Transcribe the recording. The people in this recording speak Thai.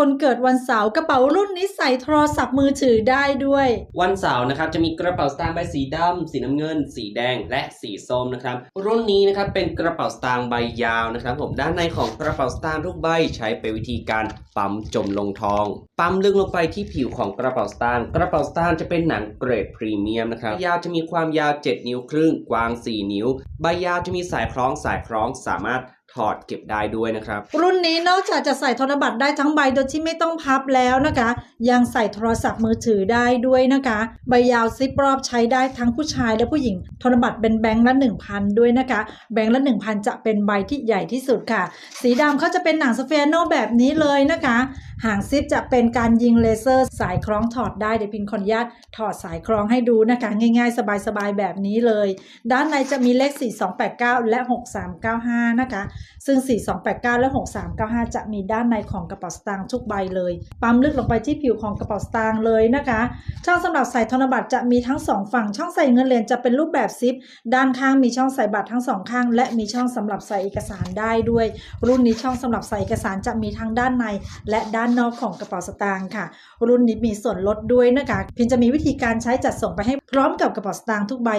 คนเกิดวันเสาร์กระเป๋ารุ่นนี้ใส่โทรศัพท์มือถือได้ด้วย วันเสาร์นะครับจะมีกระเป๋าสตางค์ใบสีดำสีน้ำเงิน สีแดงและสีส้มนะครับรุ่นนี้นะครับเป็นกระเป๋าสตางค์ใบยาวนะครับผมด้านในของกระเป๋าสตางค์ทุกใบใช้เป็นวิธีการปั๊มจมลงทองปั๊มลึกลงไปที่ผิวของกระเป๋าสตางค์กระเป๋าสตางค์จะเป็นหนังเกรดพรีเมียมนะครับยาวจะมีความยาว 7 นิ้วครึ่งกว้าง 4 นิ้ว ใบยาวจะมีสายคล้องสายคล้องสามารถถอดเก็บได้ด้วยนะครับ รุ่นนี้นอกจากจะใส่ธนบัตรได้ทั้งใบโดยที่ไม่ต้องพับแล้วนะคะ ยังใส่โทรศัพท์มือถือได้ด้วยนะคะ ใบยาวซิปรอบใช้ได้ทั้งผู้ชายและผู้หญิงธนบัตรเป็นแบงค์ละ 1,000 ด้วยนะคะ แบงค์ละ 1,000 จะเป็นใบที่ใหญ่ที่สุดค่ะ สีดำเขาจะเป็นหนังสเฟียโนแบบนี้เลยนะคะหางซิปจะเป็นการยิงเลเซอร์สายคล้องถอดได้เดี๋ยวพินขออนุญาตถอดสายคล้องให้ดูนะคะ ง่ายๆ สบายๆ แบบนี้เลย ด้านในจะมีเลข 4289 และ 6395 นะคะ ซึ่ง 4289 และ 6395 จะมีด้านในของกระเป๋าสตางค์ทุกใบเลย ปั๊มลึกลงไปที่ผิวของกระเป๋าสตางค์เลยนะคะ ช่องสำหรับใส่ธนบัตรจะมีทั้งสองฝั่ง ช่องใส่เงินเหรียญจะเป็นรูปแบบซิป ด้านข้างมีช่องใส่บัตรทั้งสองข้าง และมีช่องสำหรับใส่เอกสารได้ด้วย รุ่นนี้ช่องสำหรับใส่เอกสารจะมีทั้งด้านในและด้านนอกของกระเป๋าสตางค์ค่ะ รุ่นนี้มีส่วนลดด้วยนะคะพียงจะมีวิธีการใช้จัดส่งไปให้พร้อมกับกระเป๋าสตางค์ทุกใบ